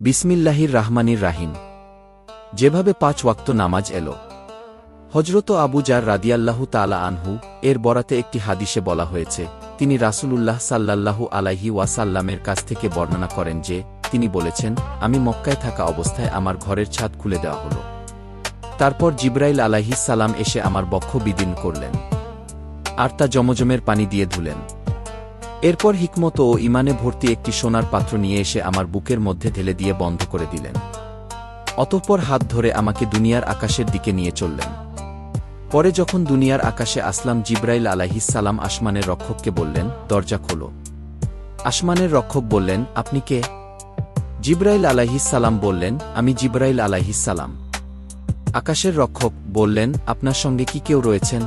বিসমিল্লাহির রাহমানির রাহিম। যেভাবে পাঁচ ওয়াক্ত নামাজ এলো। হজরত আবু জার রাদিয়াল্লাহু তালা আনহু এর বরাতে একটি হাদিসে বলা হয়েছে, তিনি রাসূলুল্লাহ সাল্লাল্লাহু আলাইহি ওয়াসাল্লামের কাছ থেকে বর্ণনা করেন যে, তিনি বলেছেন, আমি মক্কায় থাকা অবস্থায় আমার ঘরের ছাদ খুলে দেওয়া হল। তারপর জিব্রাইল আলাইহিস সালাম এসে আমার বক্ষ বিদিন করলেন। আর তা জমজমের পানি দিয়ে ধুলেন। এরপর হিকমত ও ইমানে ভর্তি একটি সোনার পাত্র নিয়ে এসে আমার বুকের মধ্যে ঢেলে দিয়ে বন্ধ করে দিলেন। অতঃপর হাত ধরে আমাকে দুনিয়ার আকাশের দিকে নিয়ে চললেন। পরে যখন দুনিয়ার আকাশে আসলাম, জিব্রাইল আলাহিসাল্লাম আসমানের রক্ষককে বললেন, দরজা খোলো। আসমানের রক্ষক বললেন, আপনি কে? জিব্রাইল আলাহিসাল্লাম বললেন, আমি জিব্রাইল আলাহিসাল্লাম আকাশের রক্ষক বললেন, আপনার সঙ্গে কি কেউ রয়েছেন?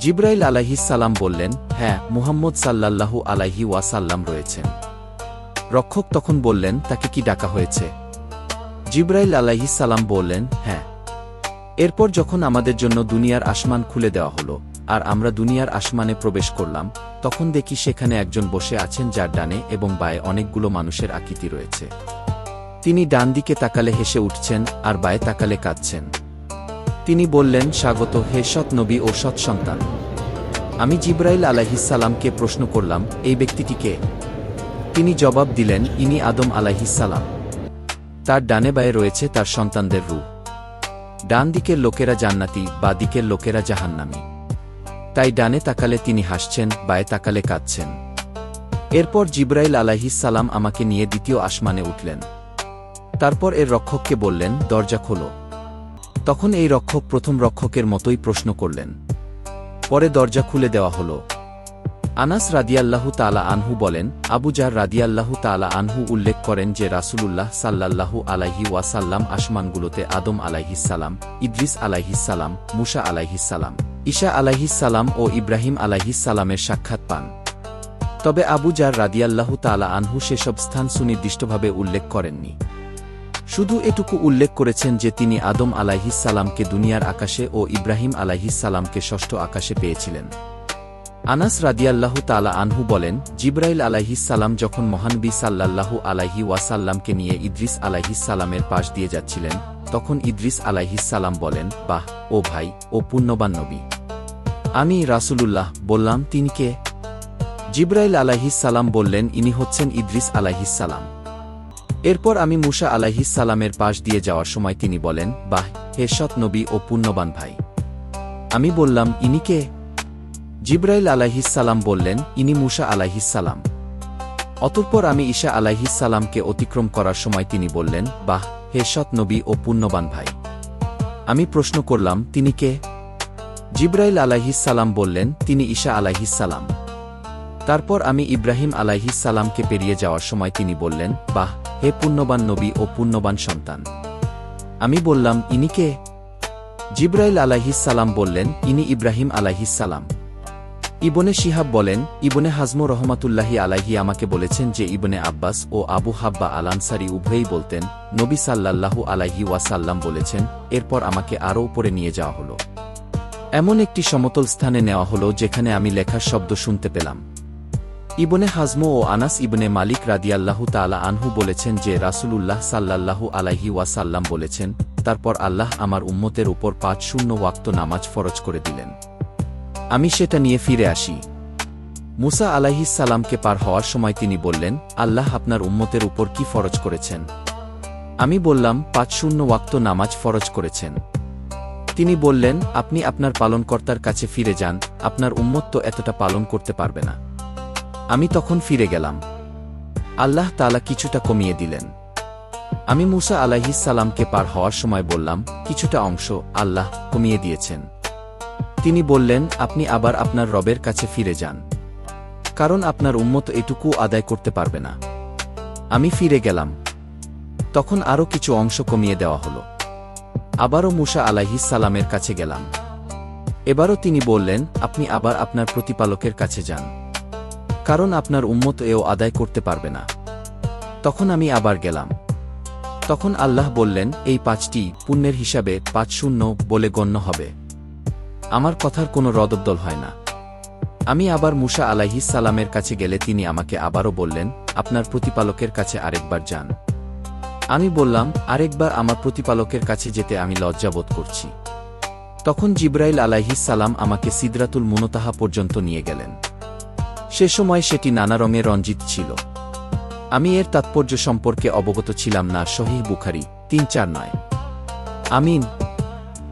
জিব্রাইল আলাহিসাল্লাম বললেন হ্যাঁ মুহাম্মদ সাল্লাল্লাহু আলাইহি ওয়াসাল্লাম রয়েছেন। রক্ষক তখন বললেন, তাকে কি ডাকা হয়েছে? জিব্রাইল আলাইহিসাল্লাম বললেন হ্যাঁ। এরপর যখন আমাদের জন্য দুনিয়ার আসমান খুলে দেওয়া হলো, আর আমরা দুনিয়ার আসমানে প্রবেশ করলাম, তখন দেখি সেখানে একজন বসে আছেন যার ডানে এবং বায়ে অনেকগুলো মানুষের আকৃতি রয়েছে। তিনি ডান দিকে তাকালে হেসে উঠছেন, আর বায়ে তাকালে কাঁদছেন। তিনি বললেন, স্বাগত হে সৎ নবী ও সৎ সন্তান। আমি জিব্রাইল আলাহিসাল্লামকে প্রশ্ন করলাম, এই ব্যক্তিটিকে তিনি জবাব দিলেন, ইনি আদম আলাহিসাল্লাম তার ডানে বায়ে রয়েছে তার সন্তানদের রূপ। ডান দিকের লোকেরা জান্নাতি, বা দিকের লোকেরা জাহান্নামি। তাই ডানে তাকালে তিনি হাসছেন, বায়ে তাকালে কাঁদছেন। এরপর জিব্রাইল আলাহিসাল্লাম আমাকে নিয়ে দ্বিতীয় আসমানে উঠলেন। তারপর এর রক্ষককে বললেন, দরজা খোলো। তখন এই রক্ষক প্রথম রক্ষকের মতোই প্রশ্ন করলেন। পরে দরজা খুলে দেওয়া হল। আনাস রাদিয়াল্লাহু তালা আনহু বলেন, আবু জার রাদিয়াল্লাহু তালা আনহু উল্লেখ করেন যে রাসূলুল্লাহ সাল্লাল্লাহু আলাইহি ওয়াসাল্লাম আসমানগুলোতে আদম আলাইহিসালাম ইদ্রিস আলাইহিসালাম মুসা আলাইহিসালাম ঈশা আলাইহিসালাম ও ইব্রাহিম আলাইহিসালামের সাক্ষাৎ পান। তবে আবু জার রাদিয়াল্লাহু তালা আনহু সেসব স্থান সুনির্দিষ্টভাবে উল্লেখ করেননি। শুধু এটুকু উল্লেখ করেছেন যে তিনি আদম আলাইহিসালামকে দুনিয়ার আকাশে ও ইব্রাহিম আলাইহিসালামকে ষষ্ঠ আকাশে পেয়েছিলেন। আনাস রাদিয়াল্লাহু তালা আনহু বলেন, জিব্রাইল আলাইহিসাল্লাম যখন মহানবী সাল্লাল্লাহু আলাইহি ওয়াসাল্লামকে নিয়ে ইদ্রিস আলাইহিসাল্লামের পাশ দিয়ে যাচ্ছিলেন, তখন ইদ্রিস আলাইহিসাল্লাম বলেন, বাহ, ও ভাই, ও পুণ্যবান নবী। আমি রাসূলুল্লাহ, বললাম, তিনি কে? জিব্রাইল আলাইহিসাল্লাম বললেন, ইনি হচ্ছেন ইদ্রিস আলাইহিসাল্লাম এরপর আমি মুসা আলাইহিসালামের পাশ দিয়ে যাওয়ার সময় তিনি বলেন, বাহ, হে সৎ নবী ও পুণ্যবান ভাই। আমি বললাম, ইনি কে? জিব্রাইল আলাইহিসালাম বললেন, ইনি মুসা আলাইহিসালাম অতঃপর আমি ঈশা আলাইহিসালামকে অতিক্রম করার সময় তিনি বললেন, বাহ, হে সৎ নবী ও পুণ্যবান ভাই। আমি প্রশ্ন করলাম, তিনি কে? জিব্রাইল আলাইহিসালাম বললেন, তিনি ঈশা আলাইহিসালাম তারপর আমি ইব্রাহিম আলাইহিসালামকে পেরিয়ে যাওয়ার সময় তিনি বললেন, বাহ হে পুণ্যবান নবী ও পুণ্যবান সন্তান। আমি বললাম, ইনি কে? জিব্রাইল আলাইহিসালাম বললেন, ইনি ইব্রাহিম আলাইহিসালাম ইবনে শিহাব বলেন, ইবনে হাজম রহমাতুল্লাহি আলাইহি আমাকে বলেছেন যে ইবনে আব্বাস ও আবু হাব্বা আলানসারি উভয়েই বলতেন, নবী সাল্লাল্লাহু আলাইহি ওয়াসাল্লাম বলেছেন, এরপর আমাকে আরও উপরে নিয়ে যাওয়া হল। এমন একটি সমতল স্থানে নেওয়া হল, যেখানে আমি লেখার শব্দ শুনতে পেলাম। ইবনে হাজম ও আনাস ইবনে মালিক রাদিয়াল্লাহু তালা আনহু বলেছেন যে রাসূলুল্লাহ সাল্লাল্লাহু আলাইহি ওয়াসাল্লাম বলেছেন, তারপর আল্লাহ আমার উম্মতের উপর পাঁচ শূন্য ওয়াক্ত নামাজ ফরজ করে দিলেন। আমি সেটা নিয়ে ফিরে আসি। মুসা আলাইহিসাল্লামকে পার হওয়ার সময় তিনি বললেন, আল্লাহ আপনার উম্মতের উপর কি ফরজ করেছেন? আমি বললাম, পাঁচ শূন্য ওয়াক্ত নামাজ ফরজ করেছেন। তিনি বললেন, আপনি আপনার পালনকর্তার কাছে ফিরে যান, আপনার উম্মত তো এতটা পালন করতে পারবে না। আমি তখন ফিরে গেলাম। আল্লাহ তালা কিছুটা কমিয়ে দিলেন। আমি মুসা আলাহিসাল্লামকে পার হওয়ার সময় বললাম, কিছুটা অংশ আল্লাহ কমিয়ে দিয়েছেন। তিনি বললেন, আপনি আবার আপনার রবের কাছে ফিরে যান। কারণ আপনার উম্মত এটুকু আদায় করতে পারবে না। আমি ফিরে গেলাম। তখন আরও কিছু অংশ কমিয়ে দেওয়া হল। আবারও মুসা আলাহিসাল্লামের কাছে গেলাম। এবারও তিনি বললেন, আপনি আবার আপনার প্রতিপালকের কাছে যান। কারণ আপনার উম্মত এও আদায় করতে পারবে না। তখন আমি আবার গেলাম। তখন আল্লাহ বললেন, এই পাঁচটি পুণ্যের হিসাবে পাঁচ শূন্য বলে গণ্য হবে। আমার কথার কোনো রদবদল হয় না। আমি আবার মুসা আলাইহিস সালামের কাছে গেলে তিনি আমাকে আবারও বললেন, আপনার প্রতিপালকের কাছে আরেকবার যান। আমি বললাম, আরেকবার আমার প্রতিপালকের কাছে যেতে আমি লজ্জাবোধ করছি। তখন জিব্রাইল আলাইহিস সালাম আমাকে সিদরাতুল মুনতাহা পর্যন্ত নিয়ে গেলেন। সে সময় সেটি নানা রঙে রঞ্জিত ছিল। আমি এর তাৎপর্য সম্পর্কে অবগত ছিলাম না শহীদ বুখারি, তিন চার নয়। আমিন।